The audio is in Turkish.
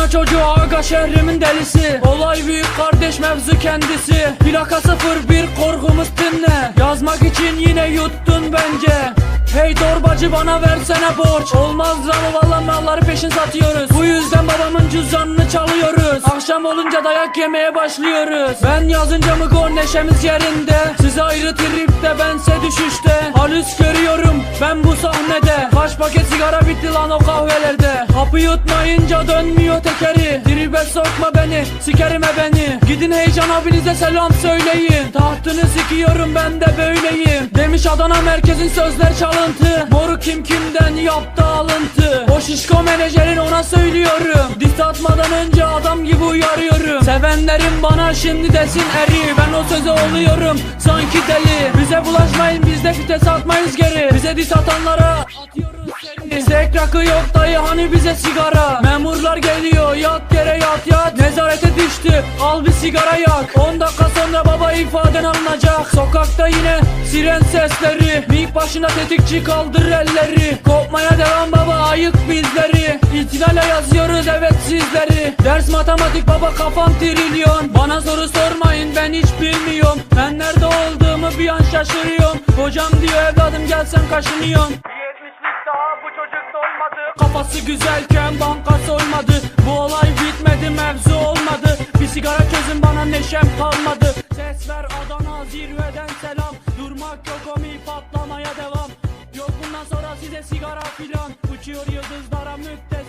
Adana çocuğu aga şehrimin delisi. Olay büyük kardeş mevzu kendisi. Plaka 01 korkumuz dinle. Yazmak için yine yuttun bence. Hey torbacı bana versene borç. Olmaz lan valla malları peşin satıyoruz. Bu yüzden babamın cüzdanını çalıyoruz Akşam olunca dayak yemeye başlıyoruz. Ben yazınca mı gol neşemiz yerinde. Siz ayrı tripte bense düşüşte. Halüs görüyorum ben bu sahnede. Kaç paket sigara bitti lan o kahvelerde. Hapı yutmayınca dönmüyor tekeri. Tribe sokma beni sikerim e beni. Gidin heyecan abinize selam söyleyin. Tahtını sikiyorum ben de böyleyim. Demiş Adana merkezin sözler çalıntı. Moru kim kimden yaptı alıntı şişko menajerin ona söylüyorum. Diss atmadan önce adam gibi uyarıyorum. Sevenlerim bana şimdi desin eri. Ben o söze oluyorum. Sanki deli. Bize bulaşmayın biz de fites atmayız geri. Bize diss atanlara atıyoruz seni. Sek rakı yok dayı hani bize sigara? Memurlar geliyor yat yat yat Nezarete düştü. Al bir sigara yak. 10 dakika sonra baba ifaden alınacak. Sokakta yine siren sesleri. Mik başına tetikçi kaldır elleri. Kopmaya devam baba ayık bizleri. İhtilale yazıyoruz evet sizleri. Ders matematik baba kafam trilyon. Bana soru sormayın ben hiç bilmiyorum. Ben nerede olduğumu bir an şaşırıyorum. Hocam diyor evladım gel sen Kafası güzelken banka soymadı. Bu olay bitmedi mevzu olmadı. Bir sigara çözün bana neşem kalmadı. Ses ver Adana zirveden selam. Durmak yok omi patlamaya devam? Yok bundan sonra size sigara filan. Uçuyor yıldızlara müftü